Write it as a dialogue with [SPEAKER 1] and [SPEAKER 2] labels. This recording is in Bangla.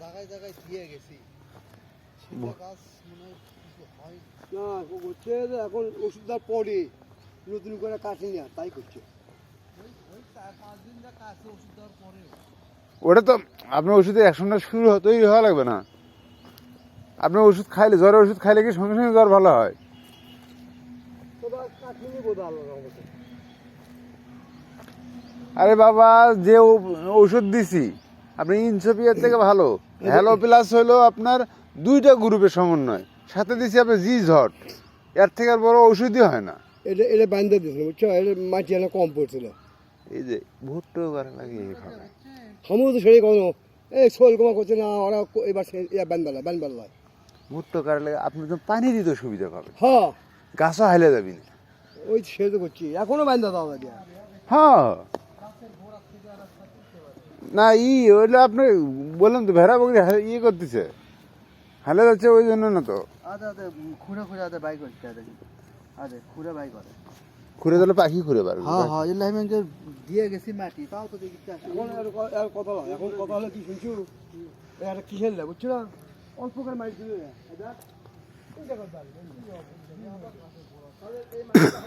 [SPEAKER 1] জায়গায় জায়গায় দিয়ে গেছি। সেটা গাছ মনে হয় কিছু হয়
[SPEAKER 2] না। করছে যে এখন ওষুধ দেওয়ার পরে নতুন করে কাটেনি আর তাই করছে।
[SPEAKER 1] ওষুধ
[SPEAKER 3] ওটা তো আপনার ওষুধের অ্যাকশনটা শুরু হতেই হওয়া লাগবে না। আপনার ওষুধ খাইলে জ্বরের ওষুধ খাইলে কি সঙ্গে সঙ্গে জ্বর ভালো হয়? আরে বাবা যে ওষুধ দিছি আপনি ইনসোপিয়ার থেকে ভালো। হ্যালো প্লাস হলো আপনার দুইটা গ্রুপের সমন্বয়। সাথে দিছি আপনি জি ঝট এর থেকে আর বড় ওষুধই হয় না।
[SPEAKER 2] এটা এটা বান্ধে দিয়েছিল বুঝছ? এটা মাটি এনে কম পড়ছিল।
[SPEAKER 3] এই যে ভুট্টো করা লাগে খাবে।
[SPEAKER 2] আমিও তো শরীর কোনো এই শোল কমা করছে না ওরা এবার সে- বানবেলা বানবেলা
[SPEAKER 3] ভুট্টো কাটলে আপনি তো পানি দিতে সুবিধা পাবেন।
[SPEAKER 2] হ্যাঁ।
[SPEAKER 3] গাছও হাইলে যাবি না।
[SPEAKER 2] ওই সে তো করছি। এখনও বান্ধা দেওয়া লাগে
[SPEAKER 3] হ্যাঁ। না ই ওইটা আপনি বললাম তো ভেড়া বকরি ইয়ে করতেছে। হালে যাচ্ছে ওই জন্য না তো।
[SPEAKER 1] খুঁড়ে খুঁড়ে আদে বাই করতে আদে। খুঁড়ে বাই করে।
[SPEAKER 3] ঘুরে দিলে পাখি ঘুরে পারবে
[SPEAKER 1] হ্যাঁ হ্যাঁ এগুলো আমি যে দিয়ে গেছি মাটি তাও তো দেখি
[SPEAKER 2] এখন আর ক- আর কথা হলো এখন কথা হলো কি শুনছো? এই একটা কিসের লে বুঝছ না? অল্প করে মাটি দিলে এটা এই মাটিটা